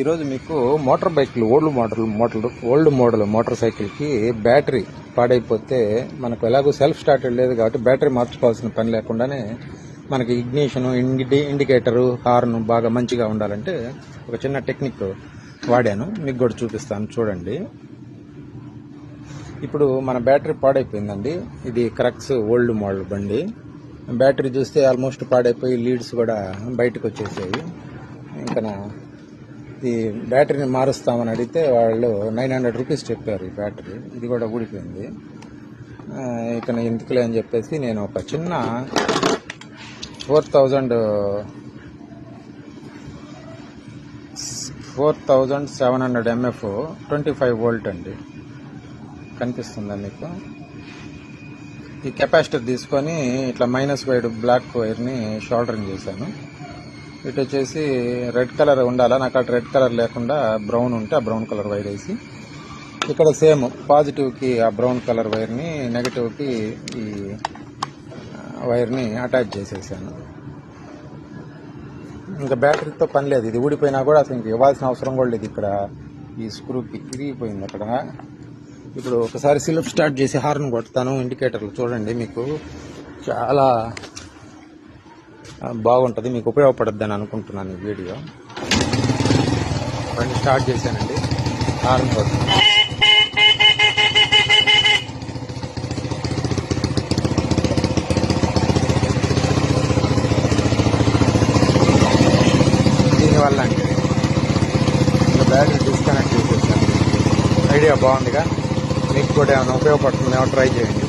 ఈరోజు మీకు మోటార్ బైక్లు old model model old model motor సైకిల్కి బ్యాటరీ పాడైపోతే మనకు ఎలాగో సెల్ఫ్ స్టార్టెడ్ లేదు కాబట్టి బ్యాటరీ మార్చుకోవాల్సిన పని లేకుండానే మనకి ఇగ్నిషన్ ఇండి ఇండికేటరు హార్న్ బాగా మంచిగా ఉండాలంటే ఒక చిన్న టెక్నిక్ వాడాను. మీకు కూడా చూపిస్తాను. చూడండి. ఇప్పుడు మన బ్యాటరీ పాడైపోయిందండి. ఇది క్రక్స్ ఓల్డ్ మోడల్ బండి. బ్యాటరీ చూస్తే ఆల్మోస్ట్ పాడైపోయి లీడ్స్ కూడా బయటకు వచ్చేసాయి. ఇంకా ఇది ఈ బ్యాటరీని మారుస్తామని అడిగితే వాళ్ళు నైన్ హండ్రెడ్ రూపీస్ చెప్పారు ఈ బ్యాటరీ. ఇది కూడా ఊడిపోయింది. ఇక నేను ఎందుకులే అని చెప్పేసి నేను ఒక చిన్న four thousand four thousand seven hundred MF twenty five volt అండి. కనిపిస్తుందా మీకు? ఈ కెపాసిటర్ తీసుకొని ఇట్లా మైనస్ వైడ్ బ్లాక్ వైర్ని షోల్డరింగ్ చేశాను. ఇటు వచ్చేసి రెడ్ కలర్ ఉండాలా? నాకు అక్కడ రెడ్ కలర్ లేకుండా బ్రౌన్ ఉంటే ఆ బ్రౌన్ కలర్ వైర్ వేసి. ఇక్కడ సేమ్ పాజిటివ్కి ఆ బ్రౌన్ కలర్ వైర్ని నెగిటివ్కి ఈ వైర్ని అటాచ్ చేసేసాను. ఇంకా బ్యాటరీతో పని లేదు. ఇది ఊడిపోయినా కూడా అసలు ఇంక ఇవ్వాల్సిన అవసరం కూడా లేదు ఇక్కడ. ఈ స్క్రూకి ఇరిగిపోయింది అక్కడ. ఇప్పుడు ఒకసారి సిలిప్ స్టార్ట్ చేసి హార్న్ కొడతాను. ఇండికేటర్లు చూడండి మీకు. చాలా బాగుంటుంది. మీకు ఉపయోగపడుద్ది అని అనుకుంటున్నాను ఈ వీడియో. బండి స్టార్ట్ చేశానండి. హార్న్ కోసం దీనివల్ల అండి. బ్యాటరీ డిస్కనెక్ట్ చేసేసాను. ఐడియా బాగుందిగా. మీకు కూడా ఏమైనా ఉపయోగపడుతుందేమో ట్రై చేయండి.